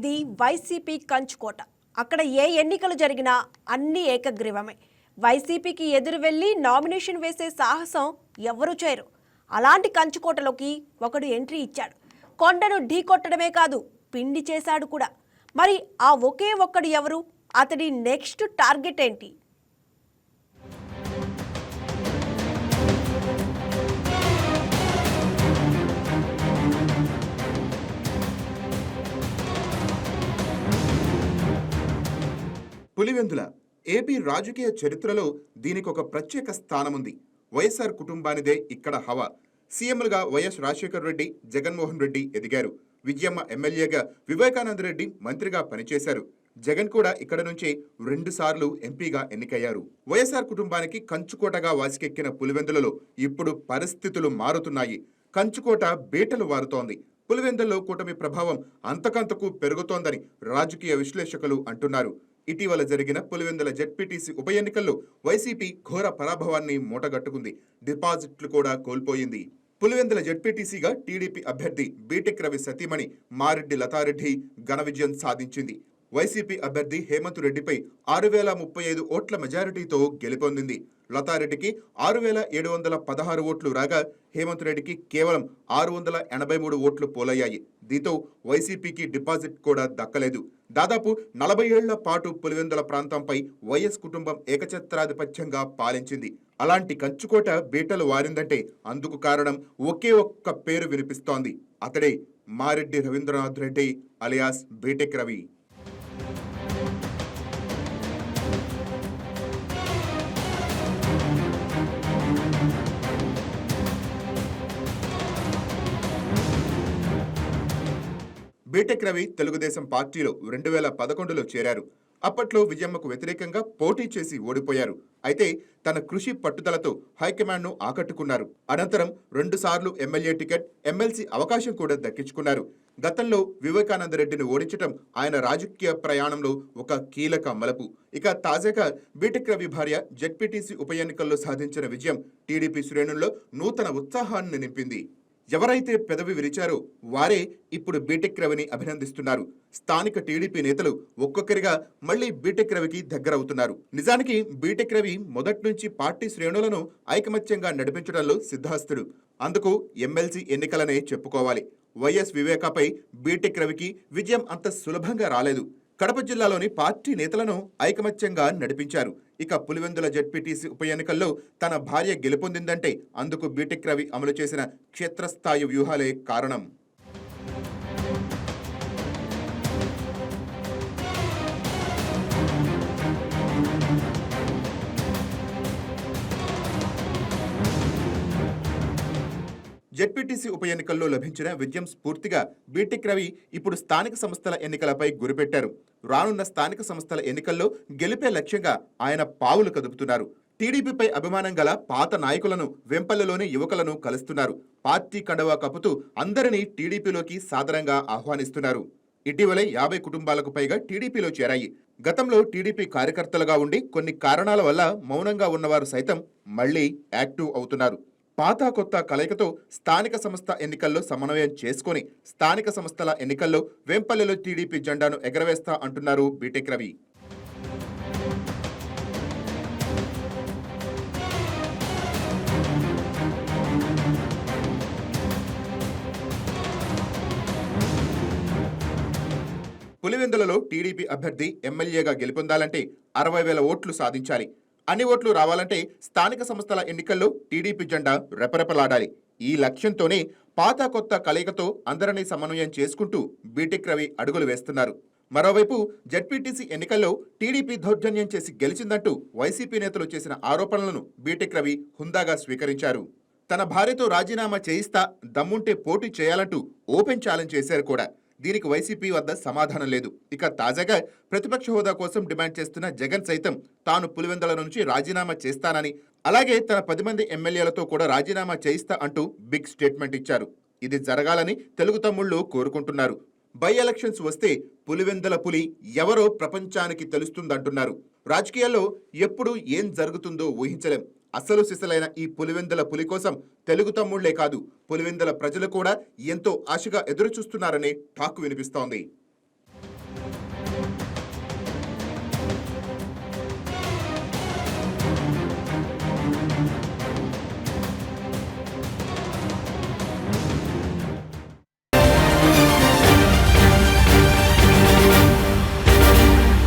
ఇది వైసీపీ కంచుకోట. అక్కడ ఏ ఎన్నికలు జరిగినా అన్ని ఏకగ్రీవమే. వైసీపీకి ఎదురు వెళ్ళి నామినేషన్ వేసే సాహసం ఎవరూ చేయరు. అలాంటి కంచుకోటలోకి ఒకడు ఎంట్రీ ఇచ్చాడు. కొండను ఢీకొట్టడమే కాదు పిండి చేశాడు కూడా. మరి ఆ ఒకే ఒక్కడు ఎవరు? అతడి నెక్స్ట్ టార్గెట్ ఏంటి? పులివెందుల ఏపీ రాజకీయ చరిత్రలో దీనికి ఒక ప్రత్యేక స్థానముంది. వైఎస్ఆర్ కుటుంబానిదే ఇక్కడ హవా. సీఎంలుగా వైఎస్ రాజశేఖర్ రెడ్డి జగన్మోహన్ రెడ్డి ఎదిగారు. విజయమ్మ ఎమ్మెల్యేగా వివేకానంద రెడ్డి మంత్రిగా పనిచేశారు. జగన్ కూడా ఇక్కడ నుంచే రెండు సార్లు ఎంపీగా ఎన్నికయ్యారు. వైఎస్ఆర్ కుటుంబానికి కంచుకోటగా వాసికెక్కిన పులివెందులలో ఇప్పుడు పరిస్థితులు మారుతున్నాయి. కంచుకోట బీటలు వారుతోంది. పులివెందుల్లో కూటమి ప్రభావం అంతకంతకు పెరుగుతోందని రాజకీయ విశ్లేషకులు అంటున్నారు. ఇటీవల జరిగిన పులివెందుల జెడ్పీటీసీ ఉప ఎన్నికల్లో వైసీపీ ఘోర పరాభవాన్ని మూటగట్టుకుంది. డిపాజిట్లు కూడా కోల్పోయింది. పులివెందుల జెడ్పీటీసీగా టీడీపీ అభ్యర్థి బీటెక్ రవి సతీమణి మారెడ్డి లతారెడ్డి ఘన విజయం సాధించింది. వైసీపీ అభ్యర్థి హేమంత్ రెడ్డిపై ఆరు వేల ముప్పై ఐదు ఓట్ల మెజారిటీతో గెలుపొందింది. లతారెడ్డికి ఆరు వేల ఏడు వందల పదహారు ఓట్లు రాగా హేమంత్ రెడ్డికి కేవలం ఆరు వందల ఎనభై మూడు ఓట్లు పోలయ్యాయి. దీంతో వైసీపీకి డిపాజిట్ కూడా దక్కలేదు. దాదాపు నలభై ఏళ్ళ పాటు పులివెందుల ప్రాంతంపై వైఎస్ కుటుంబం ఏకఛత్రాధిపత్యంగా పాలించింది. అలాంటి కంచుకోట బీటలు వారిందంటే అందుకు కారణం ఒకే ఒక్క పేరు వినిపిస్తోంది. అతడే Mareddy Ravindranath Reddy alias BTech Ravi. BTech Ravi Telugudesam పార్టీలో రెండు వేల పదకొండులో చేరారు. అప్పట్లో విజయమ్మకు వ్యతిరేకంగా పోటీ చేసి ఓడిపోయారు. అయితే తన కృషి పట్టుదలతో హైకమాండ్ను ఆకట్టుకున్నారు. అనంతరం రెండుసార్లు ఎమ్మెల్యే టికెట్ ఎమ్మెల్సీ అవకాశం కూడా దక్కించుకున్నారు. గతంలో వివేకానంద రెడ్డిని ఓడించటం ఆయన రాజకీయ ప్రయాణంలో ఒక కీలక మలుపు. ఇక తాజాగా బీటెక్ రవి భార్య జెడ్పీటీసీ ఉప ఎన్నికల్లో సాధించిన విజయం టీడీపీ శ్రేణుల్లో నూతన ఉత్సాహాన్ని నింపింది. ఎవరైతే పెదవి విరిచారో వారే ఇప్పుడు బీటెక్ రవిని అభినందిస్తున్నారు. స్థానిక టీడీపీ నేతలు ఒక్కొక్కరిగా మళ్ళీ బీటెక్ రవికి దగ్గరవుతున్నారు. నిజానికి బీటెక్ రవి మొదటి నుంచి పార్టీ శ్రేణులను ఐకమత్యంగా నడిపించడంలో సిద్ధాస్తుడు అందుకు ఎమ్మెల్సీ ఎన్నికలనే చెప్పుకోవాలి. వైఎస్ వివేకాపై బీటెక్ రవికి విజయం అంత సులభంగా రాలేదు. కడప జిల్లాలోని పార్టీ నేతలను ఐకమత్యంగా నడిపించారు. ఇక పులివెందుల జడ్పీటీసీ ఉప ఎన్నికల్లో తన భార్య గెలుపొందిందంటే అందుకు బీటెక్ రవి అమలు చేసిన క్షేత్రస్థాయి వ్యూహాలే కారణం. జెడ్పీటీసీ ఉప ఎన్నికల్లో లభించిన విజయం స్ఫూర్తిగా బీటెక్ రవి ఇప్పుడు స్థానిక సంస్థల ఎన్నికలపై గురిపెట్టారు. రానున్న స్థానిక సంస్థల ఎన్నికల్లో గెలిపే లక్ష్యంగా ఆయన పావులు కదుపుతున్నారు. టీడీపీపై అభిమానం గల పాత నాయకులను వెంపల్లెలోని యువకులను కలుస్తున్నారు. పార్టీ కండవా కప్పుతూ అందరినీ టీడీపీలోకి సాదరంగా ఆహ్వానిస్తున్నారు. ఇటీవలే యాభై కుటుంబాలకు పైగా టీడీపీలో చేరాయి. గతంలో టీడీపీ కార్యకర్తలుగా ఉండి కొన్ని కారణాల వల్ల మౌనంగా ఉన్నవారు సైతం మళ్ళీ యాక్టివ్ అవుతున్నారు. పాత కొత్త కలయికతో స్థానిక సంస్థ ఎన్నికల్లో సమన్వయం చేసుకొని స్థానిక సంస్థల ఎన్నికల్లో వేంపల్లెలో టీడీపీ జెండాను ఎగరవేస్తా అంటున్నారు బీటెక్ రవి. పులివెందులలో టీడీపీ అభ్యర్థి ఎమ్మెల్యేగా గెలుపొందాలంటే అరవై వేల ఓట్లు సాధించాలి. అన్ని ఓట్లు రావాలంటే స్థానిక సంస్థల ఎన్నికల్లో టీడీపీ జెండా రెపరెపలాడాలి. ఈ లక్ష్యంతోనే పాత కొత్త కలయికతో అందరినీ సమన్వయం చేసుకుంటూ బీటెక్ రవి అడుగులు వేస్తున్నారు. మరోవైపు జడ్పీటీసీ ఎన్నికల్లో టీడీపీ దౌర్జన్యం చేసి గెలిచిందంటూ వైసీపీ నేతలు చేసిన ఆరోపణలను బీటెక్ రవి హుందాగా స్వీకరించారు. తన భార్యతో రాజీనామా చేయిస్తా దమ్ముంటే పోటీ చేయాలంటూ ఓపెన్ ఛాలెంజ్ చేశారు కూడా. దీనికి వైసీపీ వద్ద సమాధానం లేదు. ఇక తాజాగా ప్రతిపక్ష హోదా కోసం డిమాండ్ చేస్తున్న జగన్ సైతం తాను పులివెందుల నుంచి రాజీనామా చేస్తానని అలాగే తన పది మంది ఎమ్మెల్యేలతో కూడా రాజీనామా చేయిస్తా అంటూ బిగ్ స్టేట్మెంట్ ఇచ్చారు. ఇది జరగాలని తెలుగు తమ్ముళ్ళు కోరుకుంటున్నారు. బై ఎలక్షన్స్ వస్తే పులివెందుల పులి ఎవరో ప్రపంచానికి తెలుస్తుందంటున్నారు. రాజకీయాల్లో ఎప్పుడు ఏం జరుగుతుందో ఊహించలేం. అసలు సిసలైన ఈ పులివెందుల పులి కోసం తెలుగు తమ్ముళ్ళే కాదు పులివెందుల ప్రజలు కూడా ఎంతో ఆశగా ఎదురుచూస్తున్నారనే టాక్ వినిపిస్తోంది.